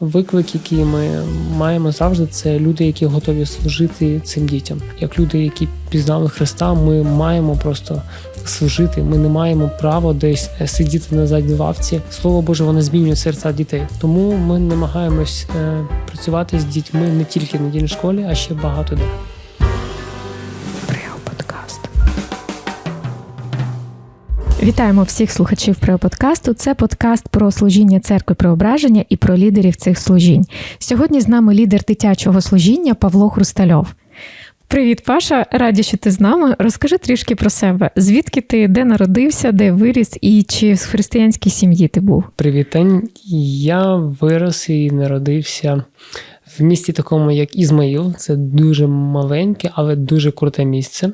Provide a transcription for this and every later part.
виклик, який ми маємо завжди, це люди, які готові служити цим дітям. Як люди, які пізнали Христа, ми маємо просто служити. Ми не маємо права десь е, сидіти на задній лавці. Слово Боже, воно змінює серця дітей. Тому ми намагаємось е, працювати з дітьми не тільки в недільній школі, а ще багато де. Вітаємо всіх слухачів Преоподкасту. Це подкаст про служіння церкви преображення і про лідерів цих служінь. Сьогодні з нами лідер дитячого служіння Павло Хрустальов. Привіт, Паша! Раді, що ти з нами. Розкажи трішки про себе. Звідки ти де народився, де виріс, і чи в християнській сім'ї ти був? Привітань. Я вирос і народився в місті такому, як Ізмаїл. Це дуже маленьке, але дуже круте місце.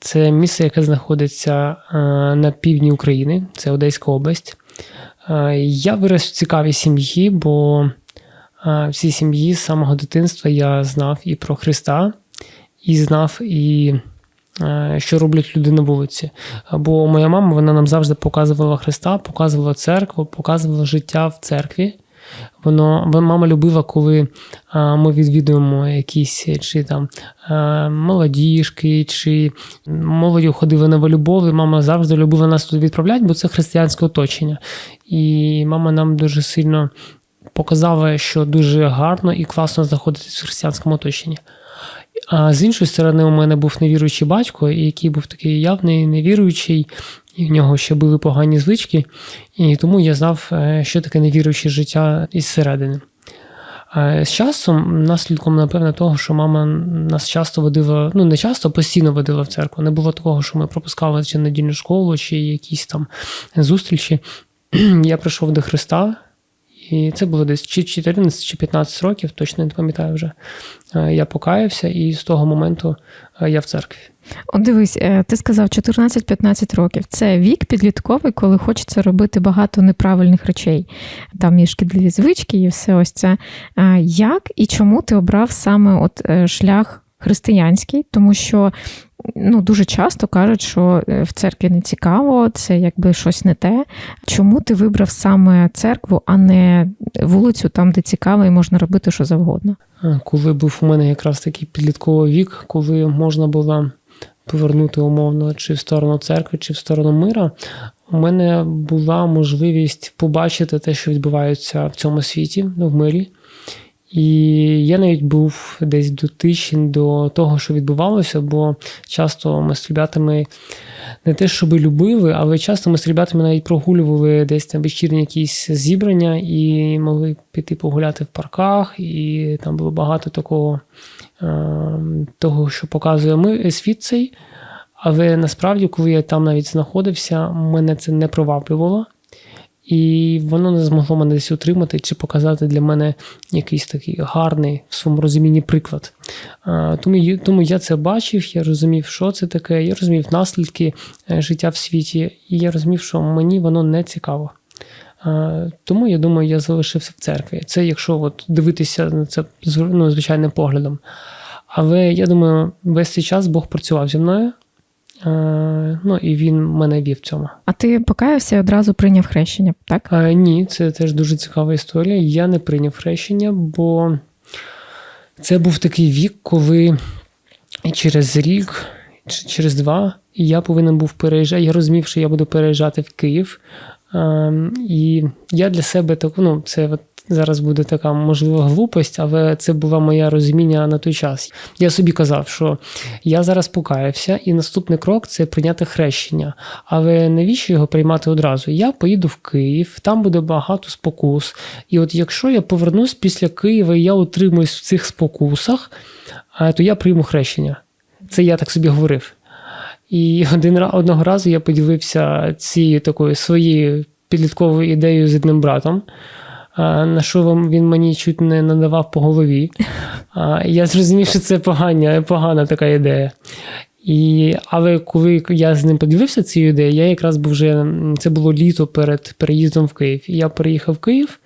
Це місце, яке знаходиться е, на півдні України, це Одеська область. Е, Я вирос в цікавій сім'ї, бо е, в цій сім'ї з самого дитинства я знав і про Христа, і знав і. Що роблять люди на вулиці? Бо моя мама вона нам завжди показувала Христа, показувала церкву, показувала життя в церкві. Воно мама любила, коли ми відвідуємо якісь чи там молодіжки, чи молодь ходили на волейбол, і мама завжди любила нас туди відправляти, бо це християнське оточення. І мама нам дуже сильно показала, що дуже гарно і класно знаходитись в християнському оточенні. А з іншої сторони, у мене був невіруючий батько, який був такий явний невіруючий, і в нього ще були погані звички, і тому я знав, е, що таке невіруюче життя із середини. Е, З часом, наслідком, напевно, того, що мама нас часто водила, ну не часто, постійно водила в церкву. Не було такого, що ми пропускали чи недільну школу, чи якісь там зустрічі. Я прийшов до Христа, і це було десь чи 14 чи 15 років, точно не пам'ятаю вже. Е, Я покаявся, і з того моменту е, я в церкві. От дивись, е, ти сказав 14-15 років. Це вік підлітковий, коли хочеться робити багато неправильних речей. Там є шкідливі звички і все ось це. Як і чому ти обрав саме от шлях християнський? Тому що ну, дуже часто кажуть, що е, в церкві не цікаво, це якби щось не те. Чому ти вибрав саме церкву, а не вулицю, там, де цікаво, і можна робити що завгодно? Коли був у мене якраз такий підлітковий вік, коли можна було повернути умовно чи в сторону церкви, чи в сторону мира, у мене була можливість побачити те, що відбувається в цьому світі, ну, в мирі. І я навіть був десь дотичен до того, що відбувалося, бо часто ми з ребятами не те, щоб любили, але часто ми з ребятами навіть прогулювали десь там вечірні якісь зібрання і могли піти погуляти в парках, і там було багато такого, е, того, що показує ми, світ цей. Але насправді, коли я там навіть знаходився, мене це не приваблювало. І воно не змогло мене десь утримати чи показати для мене якийсь такий гарний в своєму розумінні приклад. Тому, тому я це бачив, я розумів, що це таке, я розумів наслідки е, життя в світі, і я розумів, що мені воно не цікаво. Тому я думаю, я залишився в церкві. Це якщо от дивитися на це ну, звичайним поглядом. Але я думаю, весь цей час Бог працював зі мною. Е, Ну і він мене вів в цьому. А ти покаявся і одразу прийняв хрещення, так? А, ні, це теж дуже цікава історія. Я не прийняв хрещення, бо це був такий вік, коли через рік чи через два я повинен був переїжджати. Я розумів, що я буду переїжджати в Київ. Ем, І я для себе так, ну, це от зараз буде така можлива глупость, але це було моє розуміння на той час. Я собі казав, що я зараз покаявся, і наступний крок це прийняти хрещення. Але навіщо його приймати одразу? Я поїду в Київ, там буде багато спокус. І от якщо я повернусь після Києва і я утримуюсь в цих спокусах, е, то я прийму хрещення. Це я так собі говорив. І один одного разу я поділився цією такою своєю підлітковою ідеєю з одним братом. На що він мені чуть не надавав по голові. Я зрозумів, що це погана, погана така ідея. І, але коли я з ним поділився цією ідеєю, я якраз був вже це було літо перед переїздом в Київ. І я переїхав в Київ,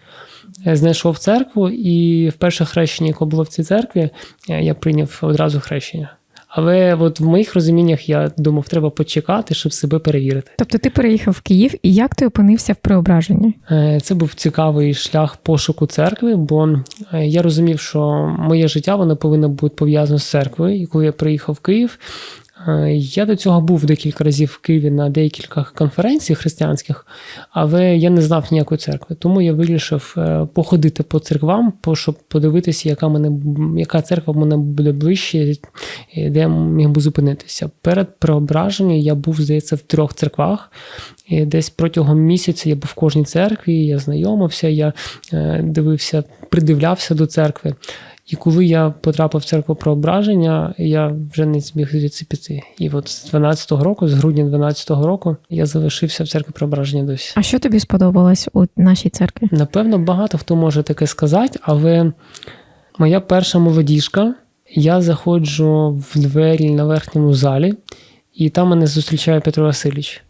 е, знайшов церкву, і вперше хрещення, яке було в цій церкві, е, я прийняв одразу хрещення. Але от в моїх розуміннях я думав, треба почекати, щоб себе перевірити. Тобто ти переїхав в Київ, і як ти опинився в преображенні? Е, Це був цікавий шлях пошуку церкви, бо е, я розумів, що моє життя воно повинно бути пов'язано з церквою. І коли я приїхав в Київ, я до цього був декілька разів в Києві на деяких конференціях християнських, але я не знав ніякої церкви. Тому я вирішив е, походити по церквам, щоб подивитися, яка мене яка церква мене буде ближче, де я міг би зупинитися. Перед преображенням я був, здається, в трьох церквах. І десь протягом місяця я був в кожній церкві, я знайомився, я е, дивився, придивлявся до церкви. І коли я потрапив в церкву преображення, я вже не зміг звідси піти. І от з 12-го року, з грудня 12-го року, я залишився в церкві преображення досі. А що тобі сподобалось у нашій церкві? Напевно, багато хто може таке сказати, але моя перша молодіжка, я заходжу в двері на верхньому залі, і там мене зустрічає Петро Васильович.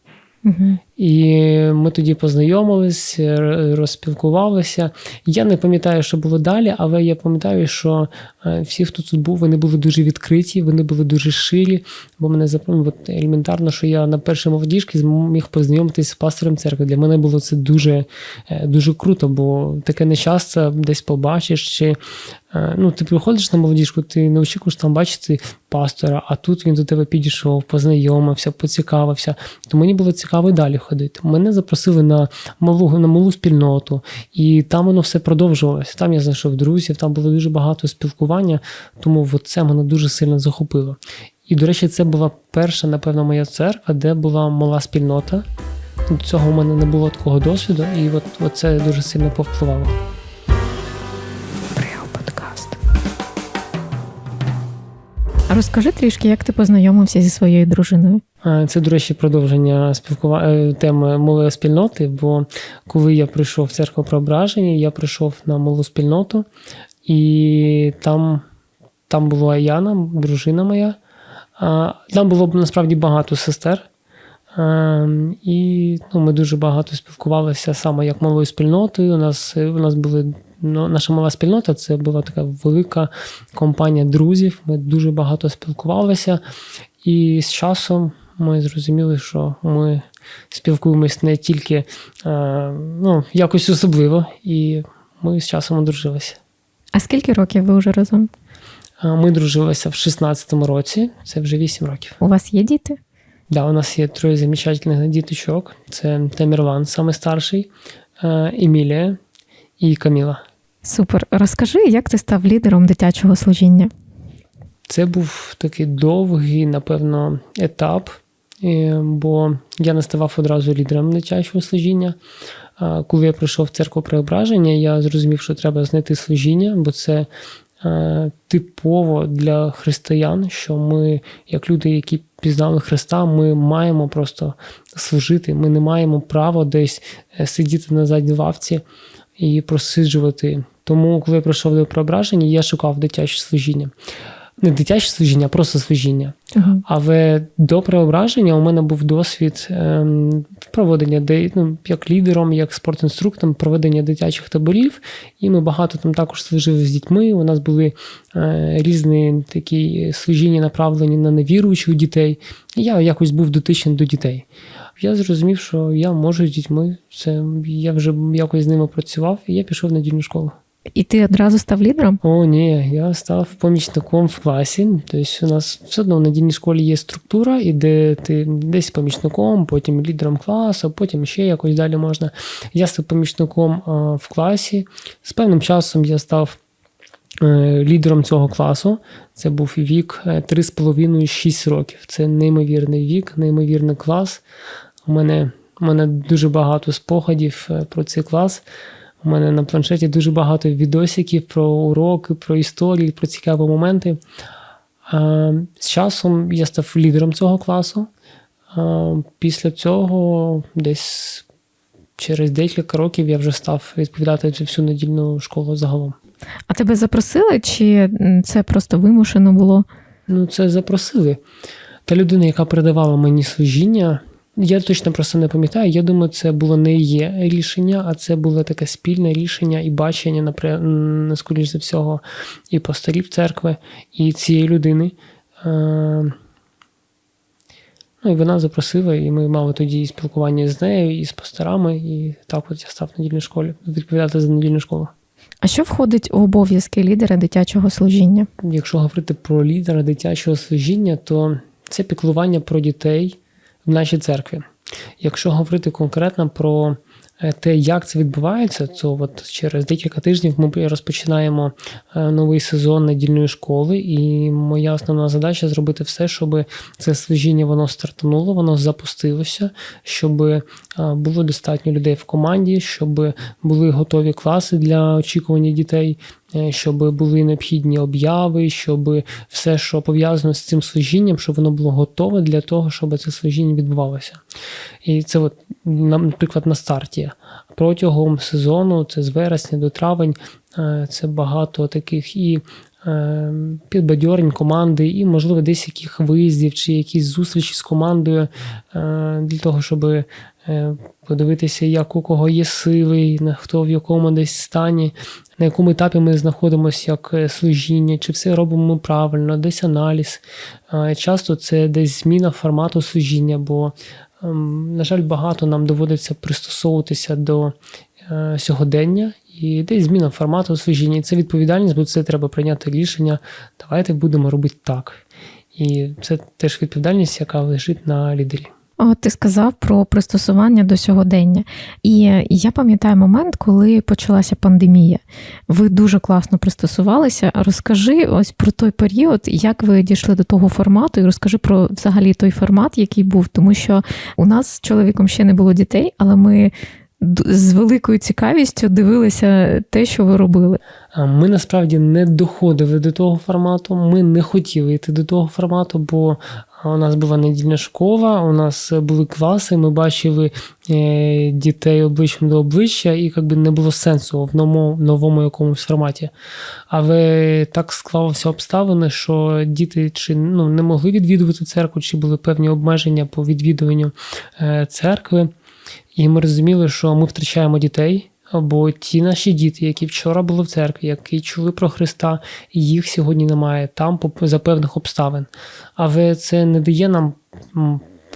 Угу. І ми тоді познайомились, р- розспілкувалися. Я не пам'ятаю, що було далі, але я пам'ятаю, що е, всі, хто тут був, вони були дуже відкриті, вони були дуже ширі. Бо мене от елементарно, що я на першій молодіжці міг познайомитися з пастором церкви. Для мене було це дуже, е, дуже круто, бо таке нещасто десь побачиш. Чи е, ну, ти приходиш на молодіжку, ти не очікуєш там бачити пастора, а тут він до тебе підійшов, познайомився, поцікавився. То мені було цікаво далі ходити. Мене запросили на малу, на малу спільноту, і там воно все продовжувалося. Там я знайшов друзів, там було дуже багато спілкування, тому це мене дуже сильно захопило. І, до речі, це була перша, напевно, моя церква, де була мала спільнота. До цього в мене не було такого досвіду, і от, от це дуже сильно повпливало. Розкажи трішки, як ти познайомився зі своєю дружиною. А, Це, до речі, продовження спілкува... е, теми малої спільноти. Бо коли я прийшов в церкву преображення, я прийшов на малу спільноту, і там, там була Яна, дружина моя. Там було насправді багато сестер. І ну, ми дуже багато спілкувалися саме як малою спільнотою. У нас, у нас були ну, наша мала спільнота це була така велика компанія друзів. Ми дуже багато спілкувалися. І з часом ми зрозуміли, що ми спілкуємось не тільки е, ну, якось особливо, і ми з часом одружилися. А скільки років ви вже разом? Ми дружилися в 16-му році, це вже 8 років. У вас є діти? Да, у нас є троє замечательних діточок. Це Тамірлан, самий старший, е, Емілія і Каміла. Супер. Розкажи, як ти став лідером дитячого служіння? Це був такий довгий, напевно, етап, бо я не ставав одразу лідером дитячого служіння. Коли я прийшов в церкву преображення, я зрозумів, що треба знайти служіння, бо це е, типово для християн, що ми, як люди, які пізнали Христа, ми маємо просто служити. Ми не маємо права десь е, сидіти на задній лавці і просиджувати. Тому, коли я прийшов до преображення, я шукав дитяче служіння. Не дитяче служіння, а просто служіння. Угу. Але до преображення у мене був досвід ем, проведення де, ну, як лідером, як спортінструктором, проведення дитячих таборів. І ми багато там також служили з дітьми. У нас були е, різні такі служіння, направлені на невіруючих дітей. І я якось був дотичний до дітей. Я зрозумів, що я можу з дітьми. Це я вже якось з ними працював, і я пішов в недільну школу. І ти одразу став лідером? О, ні, я став помічником в класі. Тобто у нас все одно в недільній школі є структура, і де ти десь помічником, потім лідером класу, потім ще якось далі можна. Я став помічником в класі. З певним часом я став е, лідером цього класу. Це був вік е, 3,5-6 років. Це неймовірний вік, неймовірний клас. У мене, у мене дуже багато спогадів е, про цей клас. У мене на планшеті дуже багато відосиків про уроки, про історії, про цікаві моменти. З часом я став лідером цього класу. Після цього, десь через декілька років, я вже став відповідати за всю недільну школу загалом. А тебе запросили, чи це просто вимушено було? Ну, це запросили. Та людина, яка передавала мені служіння, я точно просто не пам'ятаю. Я думаю, це було не є рішення, а це було таке спільне рішення і бачення, наприклад, скоріш за всього, і пасторів церкви, і цієї людини. Е, Ну, і вона запросила, і ми мали тоді і спілкування з нею, і з пасторами, і так от я став в недільній школі відповідати за недільну школу. А що входить у обов'язки лідера дитячого служіння? Якщо говорити про лідера дитячого служіння, то це піклування про дітей в нашій церкві. Якщо говорити конкретно про е, те, як це відбувається, то от через декілька тижнів ми розпочинаємо е, новий сезон недільної школи, і моя основна задача зробити все, щоб це служіння воно стартануло, воно запустилося, щоб було достатньо людей в команді, щоб були готові класи для очікування дітей, е, щоб були необхідні обяви, щоб все, що пов'язано з цим служінням, щоб воно було готове для того, щоб це служіння відбувалося. І це, от, наприклад, на старті. Протягом сезону, це з вересня до травень, е, це багато таких і е, підбадьорень команди, і, можливо, десь яких виїздів чи якісь зустрічі з командою для того, щоб подивитися, як у кого є сили, хто в якому десь стані, на якому етапі ми знаходимося як е, служіння, чи все робимо ми правильно, десь аналіз. Е, Часто це десь зміна формату служіння, бо, ем, на жаль, багато нам доводиться пристосовуватися до е, сьогодення. І десь зміна формату служіння. Це відповідальність, бо це треба прийняти рішення. Давайте будемо робити так. І це теж відповідальність, яка лежить на лідері. От ти сказав про пристосування до сьогодення. І я пам'ятаю момент, коли почалася пандемія. Ви дуже класно пристосувалися. Розкажи ось про той період, як ви дійшли до того формату, і розкажи про взагалі той формат, який був. Тому що у нас з чоловіком ще не було дітей, але ми з великою цікавістю дивилися те, що ви робили. Ми насправді не доходили до того формату, ми не хотіли йти до того формату, бо у нас була недільна школа, у нас були класи, ми бачили е, дітей обличчям до обличчя, і якби не було сенсу в новому, новому якомусь форматі. Але так склалися обставини, що діти чи ну, не могли відвідувати церкву, чи були певні обмеження по відвідуванню е, церкви. І ми розуміли, що ми втрачаємо дітей. Бо ті наші діти, які вчора були в церкві, які чули про Христа, їх сьогодні немає там за певних обставин. Але це не дає нам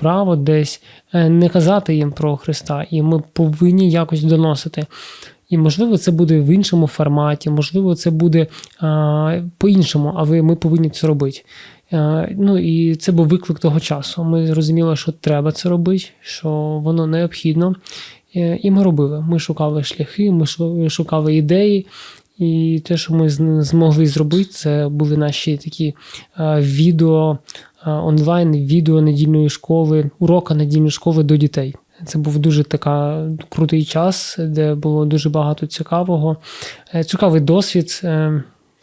право десь е, не казати їм про Христа, і ми повинні якось доносити. І можливо, це буде в іншому форматі, можливо, це буде по-іншому, але ми повинні це робити. Е, Ну і це був виклик того часу. Ми зрозуміли, що треба це робити, що воно необхідно. Е, І ми робили. Ми шукали шляхи, ми шу- шукали ідеї. І те, що ми змогли зробити, це були наші такі е, відео е, онлайн, відео недільної школи, урока недільної школи до дітей. Це був дуже така крутий час, де було дуже багато цікавого. Цікавий досвід.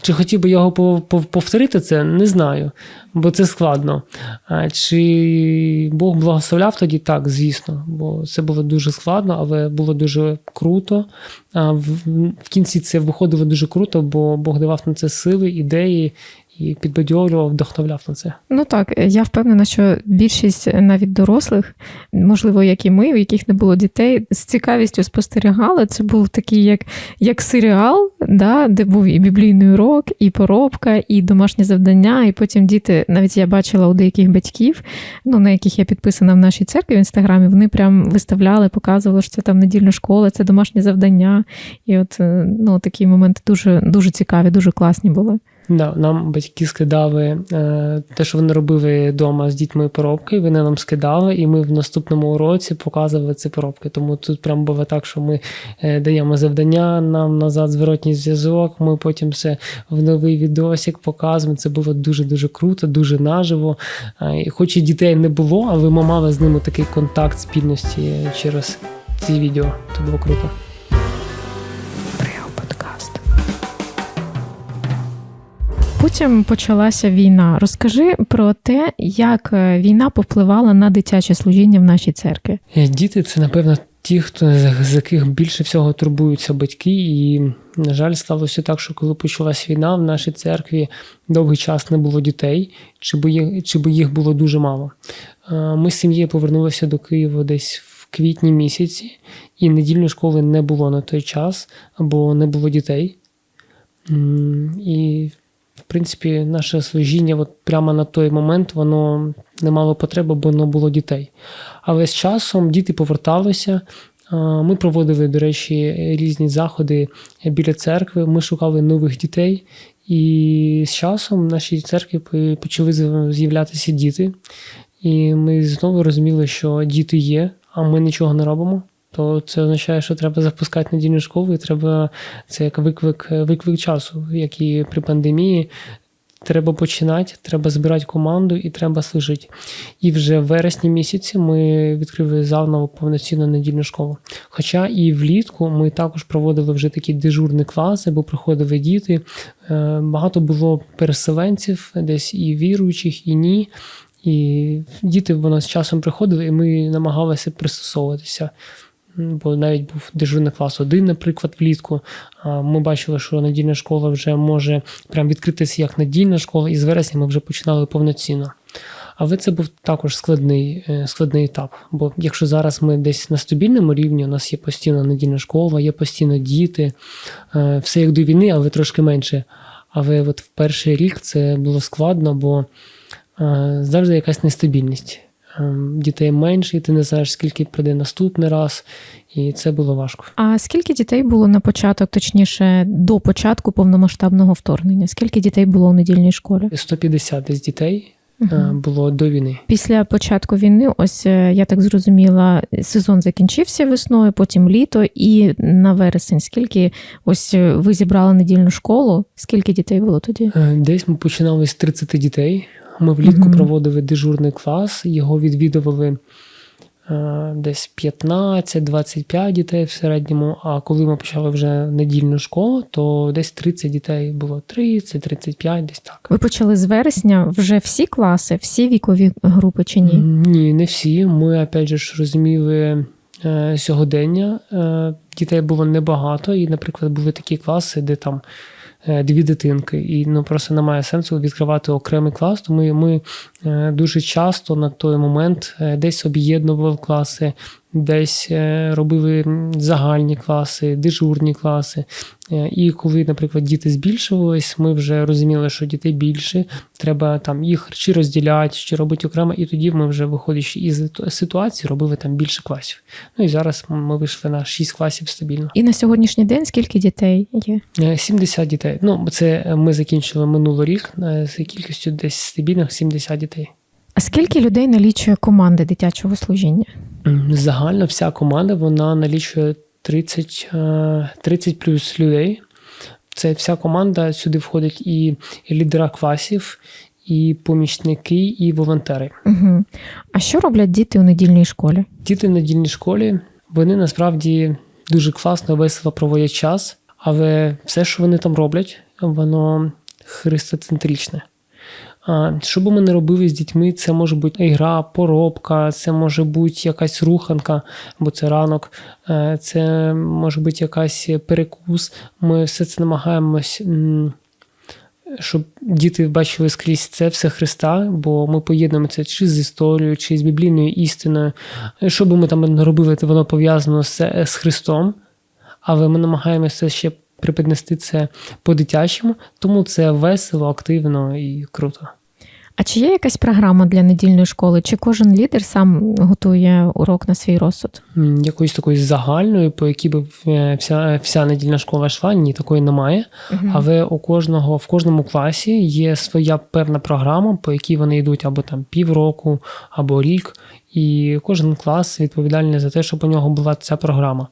Чи хотів би його пов- пов- повторити це, не знаю, бо це складно. Чи Бог благословляв тоді? Так, звісно, бо це було дуже складно, але було дуже круто. В кінці це виходило дуже круто, бо Бог давав на це сили, ідеї і підбадьорював, вдохновляв на це. Ну так, я впевнена, що більшість навіть дорослих, можливо, як і ми, у яких не було дітей, з цікавістю спостерігали. Це був такий як, як серіал, да, де був і біблійний урок, і поробка, і домашнє завдання. І потім діти, навіть я бачила у деяких батьків, ну на яких я підписана в нашій церкві в інстаграмі, вони прям виставляли, показували, що це там недільна школа, це домашнє завдання. І от е, ну, такі моменти дуже, дуже цікаві, дуже класні були. Да, нам батьки скидали е, те, що вони робили вдома з дітьми поробки, вони нам скидали, і ми в наступному уроці показували ці поробки. Тому тут прям було так, що ми е, даємо завдання, нам назад зворотній зв'язок. Ми потім це в новий відосик показуємо. Це було дуже дуже круто, дуже наживо. Е, хоч і дітей не було, але ми мали з ними такий контакт спільності через ці відео. Це було круто. Потім почалася війна. Розкажи про те, як е, війна повпливала на дитяче служіння в нашій церкві. Е, Діти це, напевно, ті, хто з яких більше всього турбуються батьки. І, на жаль, сталося так, що коли почалась війна, в нашій церкві довгий час не було дітей, чи би їх, чи би їх було дуже мало. Е, Ми з сім'єю повернулися до Києва десь в квітні місяці, і недільної школи не було на той час, бо не було дітей. І принципі, наше служіння от прямо на той момент воно не мало потреби, бо воно було дітей. Але з часом діти поверталися. Ми проводили, до речі, різні заходи біля церкви. Ми шукали нових дітей, і з часом в нашій церкві почали з'являтися діти. І ми знову розуміли, що діти є, а ми нічого не робимо. То це означає, що треба запускати недільну школу, і треба це як виклик, виклик часу, як і при пандемії. Треба починати, треба збирати команду і треба служити. І вже в вересні місяці ми відкрили заново повноцінну недільну школу. Хоча і влітку ми також проводили вже такі дежурні класи, бо приходили діти. Е, Багато було переселенців, десь і віруючих, і ні. І діти воно з часом приходили, і ми намагалися пристосовуватися. Бо навіть був дежурний клас один, наприклад, влітку. Ми бачили, що недільна школа вже може прям відкритися як недільна школа, і з вересня ми вже починали повноцінно. Але це був також складний, е, складний етап. Бо якщо зараз ми десь на стабільному рівні, у нас є постійно недільна школа, є постійно діти, е, все як до війни, але трошки менше. Але от в перший рік це було складно, бо е, завжди якась нестабільність. Е, Дітей менше, і ти не знаєш, скільки прийде наступний раз, і це було важко. А скільки дітей було на початок, точніше, до початку повномасштабного вторгнення? Скільки дітей було у недільній школі? 150 десь дітей Мгм. було до війни. Після початку війни, ось е, я так зрозуміла, сезон закінчився весною, потім літо, і на вересень. Скільки ось е, ви зібрали недільну школу? Скільки дітей було тоді? Десь ми починали з 30 дітей. Ми влітку Мгм. проводили дежурний клас, його відвідували е, десь 15-25 дітей в середньому. А коли ми почали вже недільну школу, то десь 30 дітей було 30-35, десь так. Ви почали з вересня вже всі класи, всі вікові групи чи ні? Ні, не всі. Ми опять же ж розуміли е, сьогодення. Е, дітей було небагато, і, наприклад, були такі класи, де там дві дитинки, і ну просто немає сенсу відкривати окремий клас. Тому ми е, дуже часто на той момент е, десь об'єднували класи, десь е, робили загальні класи, дежурні класи. Е, І коли, наприклад, діти збільшувались, ми вже розуміли, що дітей більше, треба там їх чи розділяти, чи робити окремо, і тоді ми вже виходячи із ситуації, робили там більше класів. Ну і зараз ми вийшли на 6 класів стабільно. І на сьогоднішній день скільки дітей є? Е, 70 дітей. Ну, це е, ми закінчили минулий рік е, з кількістю десь стабільних 70 дітей. А скільки людей налічує команда дитячого служіння? Загально вся команда вона налічує 30, е, 30 плюс людей. Це вся команда сюди входить і лідера класів, і помічники, і волонтери. Угу. А що роблять діти у недільній школі? Діти в недільній школі вони насправді дуже класно, весело проводять час, але все, що вони там роблять, воно христоцентричне. Що би ми не робили з дітьми, це може бути ігра, поробка, це може бути якась руханка, бо це ранок, е, це може бути якась перекус. Ми все це намагаємось. Щоб діти бачили скрізь це все Христа, бо ми поєднуємо це чи з історією, чи з біблійною істиною. Що би ми там не робили, то воно пов'язано з Христом, але ми намагаємося ще припіднести це по-дитячому, тому це весело, активно і круто. А чи є якась програма для недільної школи? Чи кожен лідер сам готує урок на свій розсуд? Якоїсь такої загальної, по якій би е, вся, вся недільна школа йшла, ні, такої немає. Але у кожного в кожному класі є своя певна програма, по якій вони йдуть або там півроку, або рік. І кожен клас відповідальний за те, щоб у нього була ця програма.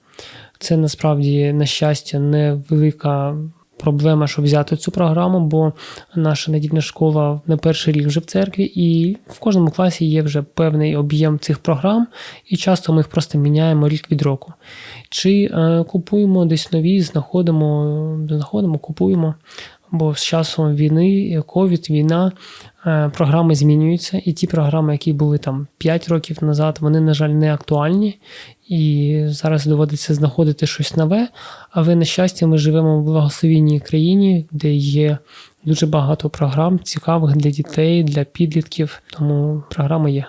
Це насправді, на щастя, невелика проблема, щоб взяти цю програму, бо наша недільна школа не перший рік вже в церкві, і в кожному класі є вже певний об'єм цих програм, і часто ми їх просто міняємо рік від року. Чи е, купуємо десь нові, знаходимо, знаходимо, купуємо. Бо з часом війни, ковід, війна, е, програми змінюються, і ті програми, які були там 5 років назад, вони, на жаль, не актуальні. І зараз доводиться знаходити щось нове. Але, на щастя, ми живемо в благословенній країні, де є дуже багато програм цікавих для дітей, для підлітків. Тому програми є.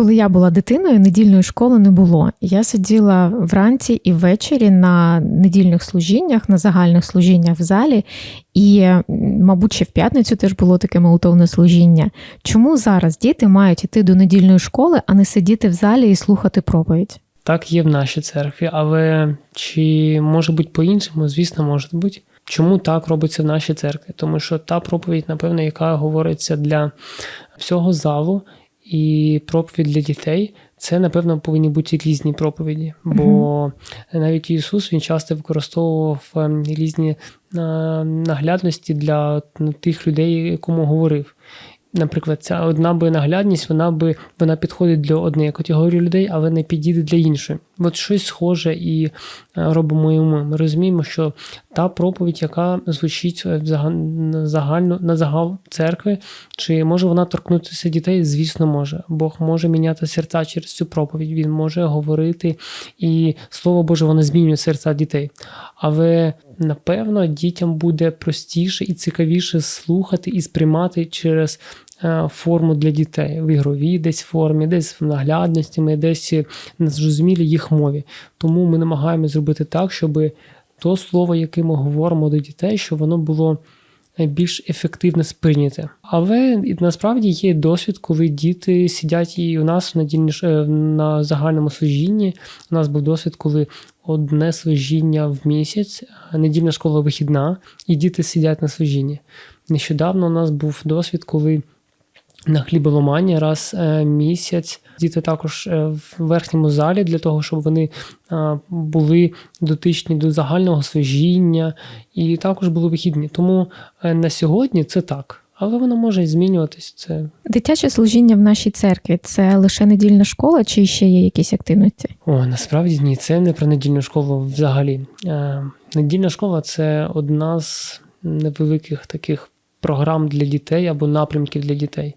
Коли я була дитиною, недільної школи не було. Я сиділа вранці і ввечері на недільних служіннях, на загальних служіннях в залі, і, мабуть, ще в п'ятницю теж було таке молитовне служіння. Чому зараз діти мають іти до недільної школи, а не сидіти в залі і слухати проповідь? Так є в нашій церкві, але чи може бути по-іншому? Звісно, може бути. Чому так робиться в нашій церкві? Тому що та проповідь, напевно, яка говориться для всього залу, і проповідь для дітей, це, напевно, повинні бути різні проповіді. Бо навіть Ісус він часто використовував ем, різні е, наглядності для ну, тих людей, кому говорив. Наприклад, ця одна би наглядність, вона би вона підходить для однієї категорії людей, але не підійде для іншої. От щось схоже і е, робимо і ми. Розуміємо, що та проповідь, яка звучить на загально на загал церкви, чи може вона торкнутися дітей? Звісно, може. Бог може міняти серця через цю проповідь. Він може говорити, і слово Боже, воно змінює серця дітей. Але напевно дітям буде простіше і цікавіше слухати і сприймати через е, форму для дітей в ігровій десь формі, десь в наглядності, ми десь на зрозумілій їх мові. Тому ми намагаємося зробити так, щоб то слово, яке ми говоримо до дітей, щоб воно було е, більш ефективно сприйняте. Але насправді є досвід, коли діти сидять і у нас на, дільні, е, на загальному служінні. У нас був досвід, коли одне служіння в місяць, недільна школа вихідна, і діти сидять на служінні. Нещодавно у нас був досвід, коли на хліболомані раз е, місяць діти також е, в верхньому залі для того, щоб вони були дотичні до загального служіння і також були вихідні. Тому е, на сьогодні це так. Але воно може і змінюватись. Це Дитяче служіння в нашій церкві це лише недільна школа, чи ще є якісь активності? О, насправді ні, це не про недільну школу взагалі. Недільна школа це одна з невеликих таких програм для дітей або напрямків для дітей.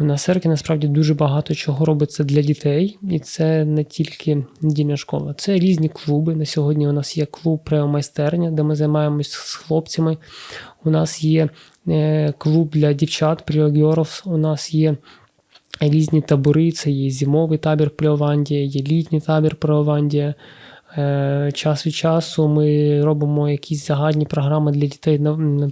У нас церкві насправді дуже багато чого робиться для дітей, і це не тільки недільна школа, це різні клуби. На сьогодні у нас є клуб «Преомайстерня», де ми займаємось з хлопцями. У нас є е, клуб для дівчат «Пріогіоров», у нас є різні табори. Це є зимовий табір Пріоландія, є літній табір Пріоландія. Е, Час від часу ми робимо якісь загальні програми для дітей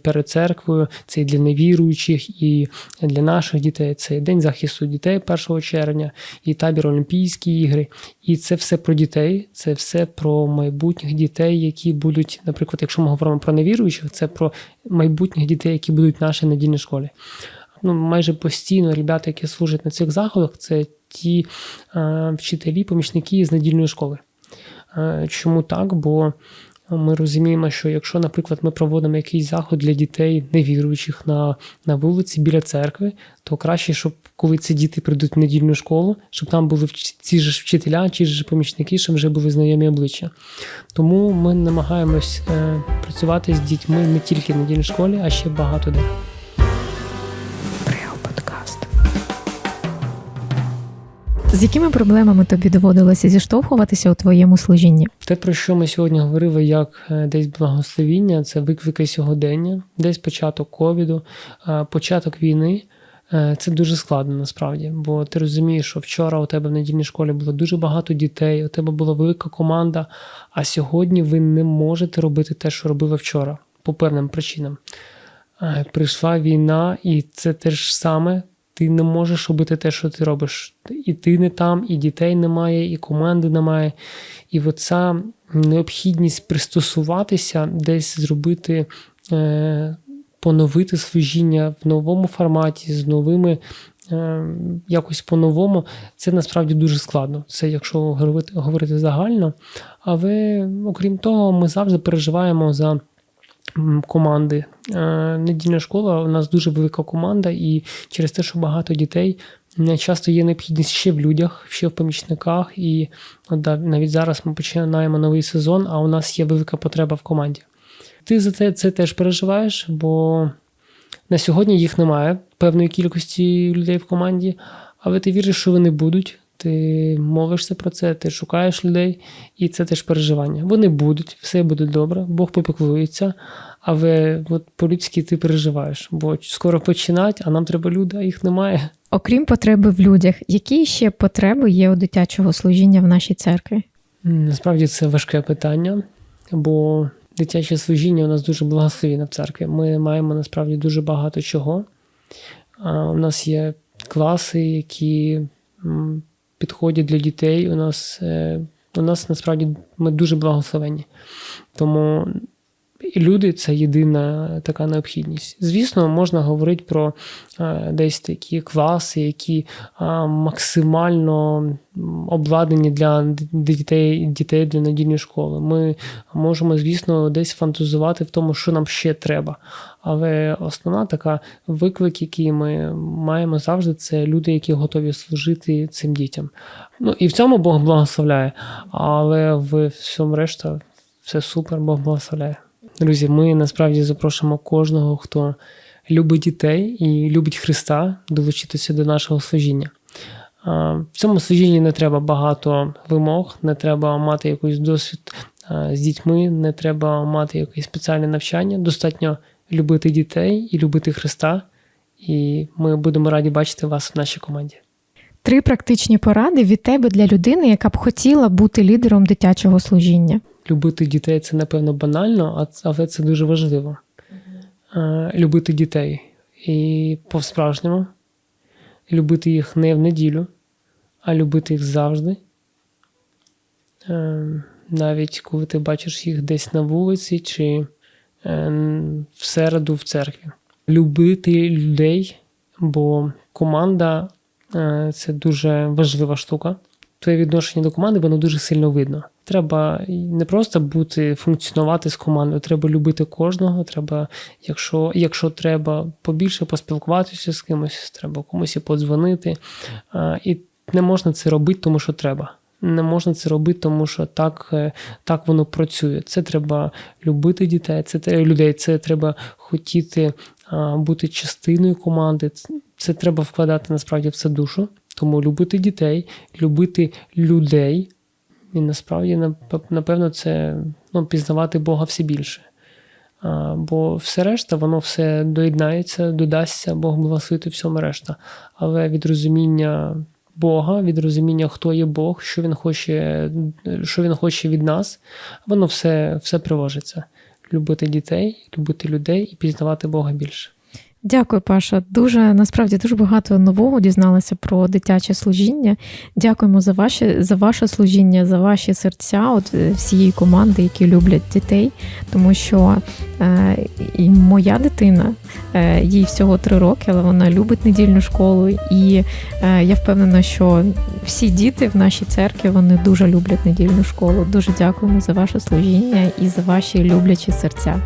перед церквою. Це і для невіруючих, і для наших дітей. Це День захисту дітей 1 червня, і табір Олімпійські ігри. І це все про дітей, це все про майбутніх дітей, які будуть, наприклад, якщо ми говоримо про невіруючих, це про майбутніх дітей, які будуть в нашій недільній школі ну, майже постійно ребята, які служать на цих заходах, це ті е, вчителі, помічники з недільної школи. Е, чому так? Бо ми розуміємо, що якщо, наприклад, ми проводимо якийсь заход для дітей невіруючих на, на вулиці біля церкви, то краще, щоб коли ці діти прийдуть в недільну школу, щоб там були ці ж вчителя, ті ж помічники, щоб вже були знайомі обличчя. Тому ми намагаємось е, працювати з дітьми не тільки в недільній школі, а ще багато де. З якими проблемами тобі доводилося зіштовхуватися у твоєму служінні? Те, про що ми сьогодні говорили, як е, десь благословіння, це виклики сьогодення, десь початок ковіду, е, початок війни. Е, Це дуже складно насправді, бо ти розумієш, що вчора у тебе в недільній школі було дуже багато дітей, у тебе була велика команда, а сьогодні ви не можете робити те, що робили вчора, по певним причинам. Прийшла війна, і це те ж саме. Ти не можеш робити те, що ти робиш. І ти не там, і дітей немає, і команди немає. І оця необхідність пристосуватися, десь зробити, е, поновити служіння в новому форматі, з новими, е, якось по-новому, це насправді дуже складно. Це якщо говорити, говорити загально. Але окрім того, ми завжди переживаємо за. Команди. Е, Недільна школа у нас дуже велика команда, і через те, що багато дітей, часто є необхідність ще в людях, ще в помічниках. І от навіть зараз ми починаємо новий сезон, а у нас є велика потреба в команді. Ти за це, це теж переживаєш, бо на сьогодні їх немає певної кількості людей в команді, але ти віриш, що вони будуть. Ти молишся про це, ти шукаєш людей, і це теж переживання. Вони будуть, все буде добре, Бог попіклується. Але от по-людськи ти переживаєш, бо скоро починать, а нам треба люди, а їх немає. Окрім потреби в людях, які ще потреби є у дитячого служіння в нашій церкві? Насправді це важке питання, бо дитяче служіння у нас дуже благословенне в церкві. Ми маємо насправді дуже багато чого. У нас є класи, які м, підходять для дітей. У нас, е, у нас насправді ми дуже благословенні. Тому і люди це єдина така необхідність. Звісно, можна говорити про е, десь такі класи, які максимально обладнані для дітей, дітей для недільної школи. Ми можемо, звісно, десь фантазувати в тому, що нам ще треба. Але основна така виклик, який ми маємо завжди, це люди, які готові служити цим дітям. Ну і в цьому Бог благословляє, але в всьому решта все супер, Бог благословляє. Друзі, ми насправді запрошуємо кожного, хто любить дітей і любить Христа, долучитися до нашого служіння. В цьому служінні не треба багато вимог, не треба мати якийсь досвід з дітьми, не треба мати якесь спеціальне навчання. Достатньо любити дітей і любити Христа. І ми будемо раді бачити вас в нашій команді. Три практичні поради від тебе для людини, яка б хотіла бути лідером дитячого служіння. Любити дітей це напевно банально, але це дуже важливо. Е, Любити дітей і по-справжньому. Любити їх не в неділю, а любити їх завжди. Е, Навіть коли ти бачиш їх десь на вулиці чи е, в середу в церкві. Любити людей, бо команда це дуже важлива штука твоє відношення до команди, воно дуже сильно видно. Треба не просто бути функціонувати з командою, треба любити кожного. Треба, якщо, якщо треба побільше поспілкуватися з кимось, треба комусь і подзвонити. І не можна це робити, тому що треба. Не можна це робити, тому що так, е, так воно працює. Це треба любити дітей, це те- людей, це треба хотіти бути частиною команди. Це треба вкладати насправді в це душу. Тому любити дітей, любити людей. І насправді, напевно, це ну, пізнавати Бога все більше. А, бо все решта, воно все доєднається, додасться, Бог благословить всьому решта. Але від розуміння Бога, від розуміння, хто є Бог, що Він хоче, що він хоче від нас, воно все, все приложиться. Любити дітей, любити людей і пізнавати Бога більше. Дякую, Паша. Дуже насправді дуже багато нового дізналася про дитяче служіння. Дякуємо за ваше за ваше служіння, за ваші серця, от е, всієї команди, які люблять дітей. Тому що е, і моя дитина, е, їй всього три роки, але вона любить недільну школу. І е, я впевнена, що всі діти в нашій церкві вони дуже люблять недільну школу. Дуже дякуємо за ваше служіння і за ваші люблячі серця.